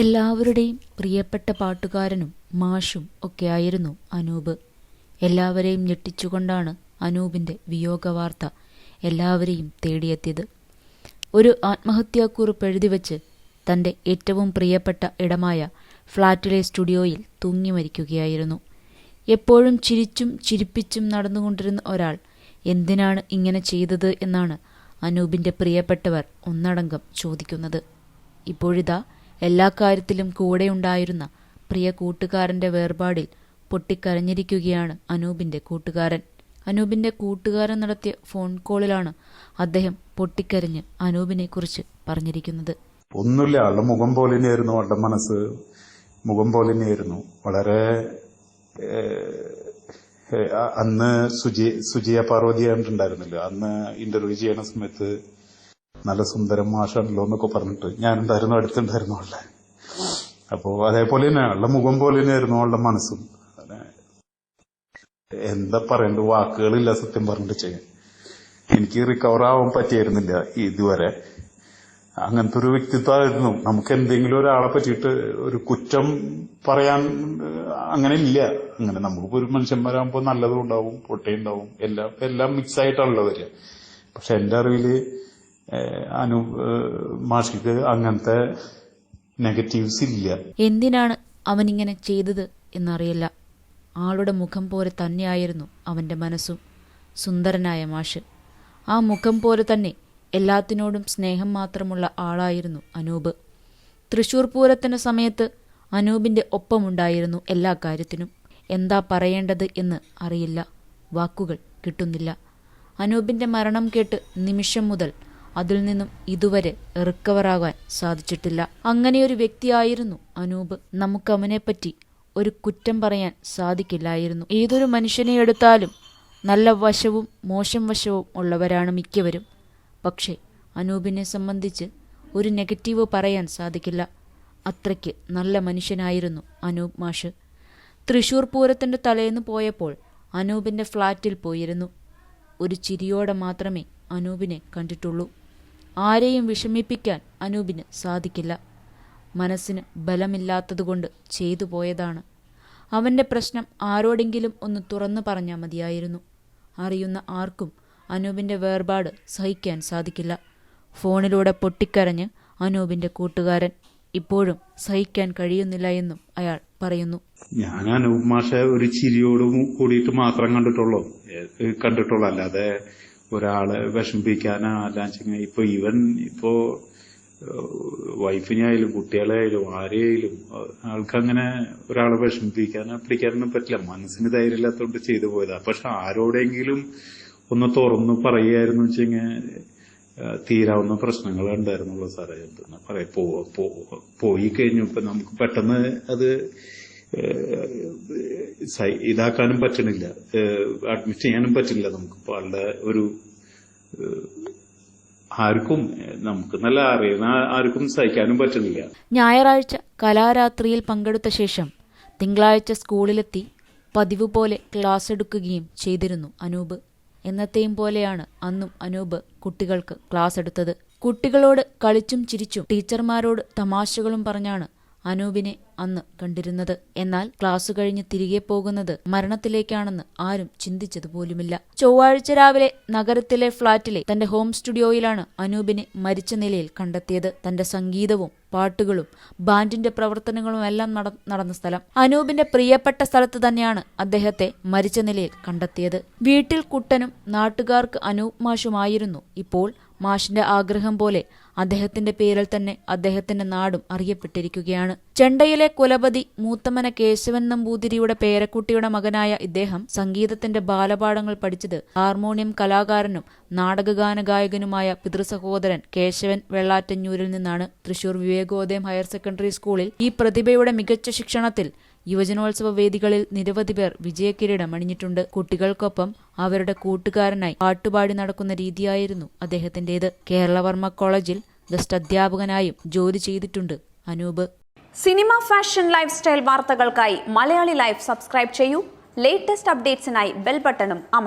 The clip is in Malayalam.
എല്ലാവരുടെയും പ്രിയപ്പെട്ട പാട്ടുകാരനും മാഷും ഒക്കെയായിരുന്നു അനൂപ്. എല്ലാവരെയും ഞെട്ടിച്ചുകൊണ്ടാണ് അനൂപിന്റെ വിയോഗവാർത്ത എല്ലാവരെയും തേടിയെത്തിയത്. ഒരു ആത്മഹത്യാക്കുറിപ്പ് എഴുതിവെച്ച് തന്റെ ഏറ്റവും പ്രിയപ്പെട്ട ഇടമായ ഫ്ളാറ്റിലെ സ്റ്റുഡിയോയിൽ തൂങ്ങി മരിക്കുകയായിരുന്നു. എപ്പോഴും ചിരിച്ചും ചിരിപ്പിച്ചും നടന്നുകൊണ്ടിരുന്ന ഒരാൾ എന്തിനാണ് ഇങ്ങനെ ചെയ്തത് എന്നാണ് അനൂപിന്റെ പ്രിയപ്പെട്ടവർ ഒന്നടങ്കം ചോദിക്കുന്നത്. ഇപ്പോഴിതാ എല്ലാ കാര്യത്തിലും കൂടെയുണ്ടായിരുന്ന പ്രിയ കൂട്ടുകാരന്റെ വേർപാടിൽ പൊട്ടിക്കരഞ്ഞിരിക്കുകയാണ് അനൂപിന്റെ കൂട്ടുകാരൻ. അനൂപിന്റെ കൂട്ടുകാരൻ നടത്തിയ ഫോൺ കോളിലാണ് അദ്ദേഹം പൊട്ടിക്കരഞ്ഞ് അനൂപിനെ കുറിച്ച് പറഞ്ഞിരിക്കുന്നത്. ഒന്നുമില്ല ആളുടെ മുഖം പോലെ തന്നെയായിരുന്നു ആളുടെ മനസ്സ് മുഖം പോലെ തന്നെയായിരുന്നു. വളരെ അന്ന് സുജി സുജിയ പാർവതി കണ്ടിട്ടുണ്ടായിരുന്നില്ല അന്ന് ഇന്റർവ്യൂ ചെയ്യണ സമയത്ത് നല്ല സുന്ദരം മാഷാണല്ലോ എന്നൊക്കെ പറഞ്ഞിട്ട് ഞാനുണ്ടായിരുന്നു അടുത്തുണ്ടായിരുന്നു അവളെ അപ്പോ അതേപോലെ തന്നെ അവളുടെ മുഖം പോലെ തന്നെയായിരുന്നു അവളുടെ മനസ്സും. എന്താ പറയണ്ട വാക്കുകളില്ല സത്യം പറഞ്ഞിട്ട് ചെയ്യാൻ. എനിക്ക് റിക്കവർ ആവാൻ പറ്റിയിരുന്നില്ല ഇതുവരെ. അങ്ങനത്തെ ഒരു വ്യക്തിത്വമായിരുന്നു. നമുക്ക് എന്തെങ്കിലും ഒരാളെ പറ്റിയിട്ട് ഒരു കുറ്റം പറയാൻ അങ്ങനെ ഇല്ല. അങ്ങനെ നമുക്കിപ്പോ ഒരു മനുഷ്യന്മാരാകുമ്പോൾ നല്ലതും ഉണ്ടാവും പൊട്ടയുണ്ടാവും എല്ലാം എല്ലാം മിക്സ് ആയിട്ടാണല്ലോ വരിക. പക്ഷെ എന്റെ അറിവിൽ അനു മാഷിക്ക് അങ്ങനത്തെ നെഗറ്റീവ്സ് ഇല്ല. എന്തിനാണ് അവനിങ്ങനെ ചെയ്തത് എന്നറിയില്ല. ആളുടെ മുഖം പോലെ തന്നെയായിരുന്നു അവന്റെ മനസ്സും. സുന്ദരനായ മാഷ്. ആ മുഖം പോലെ തന്നെ എല്ലാത്തിനോടും സ്നേഹം മാത്രമുള്ള ആളായിരുന്നു അനൂപ്. തൃശൂർ പൂരത്തിന് സമയത്ത് അനൂപിന്റെ ഒപ്പമുണ്ടായിരുന്നു എല്ലാ കാര്യത്തിനും. എന്താ പറയേണ്ടത് എന്ന് അറിയില്ല. വാക്കുകൾ കിട്ടുന്നില്ല. അനൂപിന്റെ മരണം കേട്ട് നിമിഷം മുതൽ അതിൽ നിന്നും ഇതുവരെ റിക്കവറാകാൻ സാധിച്ചിട്ടില്ല. അങ്ങനെയൊരു വ്യക്തിയായിരുന്നു അനൂപ്. നമുക്ക് അവനെപ്പറ്റി ഒരു കുറ്റം പറയാൻ സാധിക്കില്ലായിരുന്നു. ഏതൊരു മനുഷ്യനെ എടുത്താലും നല്ല വശവും മോശം വശവും ഉള്ളവരാണ് മിക്കവരും. പക്ഷേ അനൂപിനെ സംബന്ധിച്ച് ഒരു നെഗറ്റീവ് പറയാൻ സാധിക്കില്ല. അത്രയ്ക്ക് നല്ല മനുഷ്യനായിരുന്നു അനൂപ് മാഷ്. തൃശൂർ പൂരത്തിന്റെ തലേന്ന് പോയപ്പോൾ അനൂപിന്റെ ഫ്ലാറ്റിൽ പോയിരുന്നു. ഒരു ചിരിയോടെ മാത്രമേ അനൂപിനെ കണ്ടിട്ടുള്ളൂ. ആരെയും വിഷമിപ്പിക്കാൻ അനൂപിന് സാധിക്കില്ല. മനസ്സിന് ബലമില്ലാത്തതുകൊണ്ട് ചെയ്തു പോയതാണ്. അവന്റെ പ്രശ്നം ആരോടെങ്കിലും ഒന്ന് തുറന്നു പറഞ്ഞാൽ മതിയായിരുന്നു. അറിയുന്ന ആർക്കും അനൂപിന്റെ വേർപാട് സഹിക്കാൻ സാധിക്കില്ല. ഫോണിലൂടെ പൊട്ടിക്കരഞ്ഞ് അനൂപിന്റെ കൂട്ടുകാരൻ ഇപ്പോഴും സഹിക്കാൻ കഴിയുന്നില്ല എന്നും അയാൾ പറയുന്നു. ഞാൻ അനൂപ് മാഷെ ഒരു ചിരിയോടും കൂടിയിട്ട് മാത്രം കണ്ടിട്ടുള്ളൂ. കണ്ടിട്ടുള്ളൂ. അല്ലാതെ ഒരാളെ വിഷമിപ്പിക്കാനോ അല്ലാച്ചെങ്കിൽ ഇപ്പൊ ഇവൻ ഇപ്പോ വൈഫിനായാലും കുട്ടികളായാലും ആരെയായാലും ആൾക്കങ്ങനെ ഒരാളെ വിഷമിപ്പിക്കാനോ പിടിക്കാനൊന്നും പറ്റില്ല. മനസ്സിന് ധൈര്യമില്ലാത്തോണ്ട് ചെയ്തു പോയതാ. പക്ഷെ ആരോടെങ്കിലും ഒന്ന് തുറന്നു പറയുകയായിരുന്നു വെച്ചെങ്കിൽ തീരാവുന്ന പ്രശ്നങ്ങൾ ഉണ്ടായിരുന്നുള്ളൂ സാറേ. എന്താ പറയാ പോയി കഴിഞ്ഞു. ഇപ്പൊ നമുക്ക് പെട്ടെന്ന് അത് ഇതാക്കാനും പറ്റണില്ല. അഡ്മിറ്റ് ചെയ്യാനും പറ്റില്ല നമുക്ക് ആളുടെ ഒരു ആർക്കും നമുക്ക് നല്ല അറിയുന്ന ആർക്കും സഹിക്കാനും പറ്റുന്നില്ല ഞായറാഴ്ച കലാരാത്രിയിൽ പങ്കെടുത്ത ശേഷം തിങ്കളാഴ്ച സ്കൂളിലെത്തി പതിവ് പോലെ ക്ലാസ് എടുക്കുകയും ചെയ്തിരുന്നു അനൂപ്. എന്നത്തെയും പോലെയാണ് അന്നും അനൂപ് കുട്ടികൾക്ക് ക്ലാസ് എടുത്തത്. കുട്ടികളോട് കളിച്ചും ചിരിച്ചും ടീച്ചർമാരോട് തമാശകളും പറഞ്ഞാണ് അനൂപിനെ അന്ന് കണ്ടിരുന്നത്. എന്നാൽ ക്ലാസ് കഴിഞ്ഞ് തിരികെ പോകുന്നത് മരണത്തിലേക്കാണെന്ന് ആരും ചിന്തിച്ചതുപോലുമില്ല. ചൊവ്വാഴ്ച രാവിലെ നഗരത്തിലെ ഫ്ളാറ്റിലെ തന്റെ ഹോം സ്റ്റുഡിയോയിലാണ് അനൂപിനെ മരിച്ച നിലയിൽ കണ്ടെത്തിയത്. തന്റെ സംഗീതവും പാട്ടുകളും ബാൻഡിന്റെ പ്രവർത്തനങ്ങളും എല്ലാം നടന്ന സ്ഥലം. അനൂപിന്റെ പ്രിയപ്പെട്ട സ്ഥലത്ത് തന്നെയാണ് അദ്ദേഹത്തെ മരിച്ച നിലയിൽ കണ്ടെത്തിയത്. വീട്ടിൽ കുട്ടനും നാട്ടുകാർക്ക് അനൂപ് മാഷുമായിരുന്നു. ഇപ്പോൾ മാഷിന്റെ ആഗ്രഹം പോലെ അദ്ദേഹത്തിന്റെ പേരിൽ തന്നെ അദ്ദേഹത്തിന്റെ നാടും അറിയപ്പെട്ടിരിക്കുകയാണ്. ചെണ്ടയിലെ കുലപതി മൂത്തമന കേശവൻ നമ്പൂതിരിയുടെ പേരക്കുട്ടിയുടെ മകനായ ഇദ്ദേഹം സംഗീതത്തിന്റെ ബാലപാഠങ്ങൾ പഠിച്ചത് ഹാർമോണിയം കലാകാരനും നാടകഗാന ഗായകനുമായ പിതൃസഹോദരൻ കേശവൻ വെള്ളാറ്റഞ്ഞൂരിൽ നിന്നാണ്. തൃശൂർ വിവേകോദയം ഹയർ സെക്കൻഡറി സ്കൂളിൽ ഈ പ്രതിഭയുടെ മികച്ച ശിക്ഷണത്തിൽ യുവജനോത്സവ വേദികളിൽ നിരവധി പേർ വിജയക്കിരീടം അണിഞ്ഞിട്ടുണ്ട്. കുട്ടികൾക്കൊപ്പം അവരുടെ കൂട്ടുകാരനായി പാട്ടുപാടി നടക്കുന്ന രീതിയായിരുന്നു അദ്ദേഹത്തിന്റേത് കേരളവർമ്മ കോളേജിൽ ഗസ്റ്റ് അധ്യാപകനായും ജോലി ചെയ്തിട്ടുണ്ട് Anoop. Cinema fashion life style വാർത്തകൾക്കായി മലയാളി ലൈഫ് സബ്സ്ക്രൈബ് ചെയ്യൂ. ലേറ്റസ്റ്റ് അപ്ഡേറ്റ്സിനായി ബെൽ ബട്ടണും അമർ